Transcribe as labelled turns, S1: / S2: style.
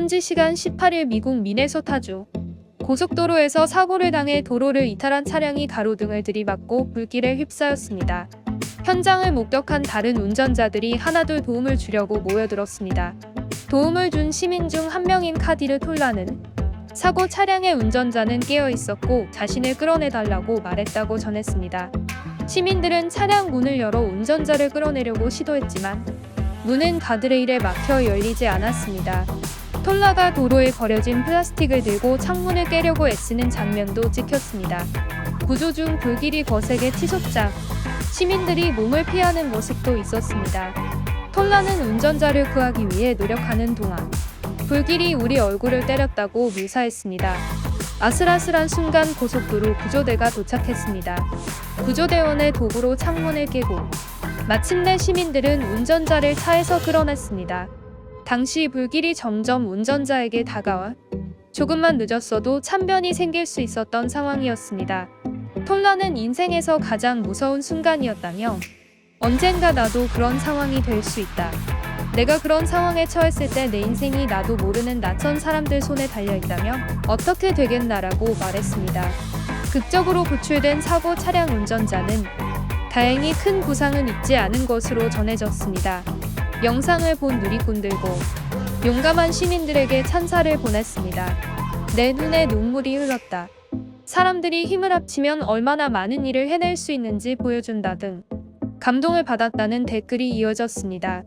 S1: 현지 시간 18일 미국 미네소타주 고속도로에서 사고를 당해 도로를 이탈한 차량이 가로등을 들이받고 불길에 휩싸였습니다. 현장을 목격한 다른 운전자들이 하나둘 도움을 주려고 모여들었습니다. 도움을 준 시민 중 한 명인 카디르 톨라는 사고 차량의 운전자는 깨어 있었고 자신을 끌어내달라고 말했다고 전했습니다. 시민들은 차량 문을 열어 운전자를 끌어내려고 시도했지만 문은 가드레일에 막혀 열리지 않았습니다. 톨라가 도로에 버려진 플라스틱을 들고 창문을 깨려고 애쓰는 장면도 찍혔습니다. 구조 중 불길이 거세게 치솟자 시민들이 몸을 피하는 모습도 있었습니다. 톨라는 운전자를 구하기 위해 노력하는 동안 불길이 우리 얼굴을 때렸다고 묘사했습니다. 아슬아슬한 순간 고속도로 구조대가 도착했습니다. 구조대원의 도구로 창문을 깨고 마침내 시민들은 운전자를 차에서 끌어냈습니다. 당시 불길이 점점 운전자에게 다가와 조금만 늦었어도 참변이 생길 수 있었던 상황이었습니다. 톨라는 인생에서 가장 무서운 순간이었다며 언젠가 나도 그런 상황이 될 수 있다. 내가 그런 상황에 처했을 때 내 인생이 나도 모르는 낯선 사람들 손에 달려 있다며 어떻게 되겠나라고 말했습니다. 극적으로 구출된 사고 차량 운전자는 다행히 큰 부상은 입지 않은 것으로 전해졌습니다. 영상을 본 누리꾼들고 용감한 시민들에게 찬사를 보냈습니다. 내 눈에 눈물이 흘렀다. 사람들이 힘을 합치면 얼마나 많은 일을 해낼 수 있는지 보여준다 등 감동을 받았다는 댓글이 이어졌습니다.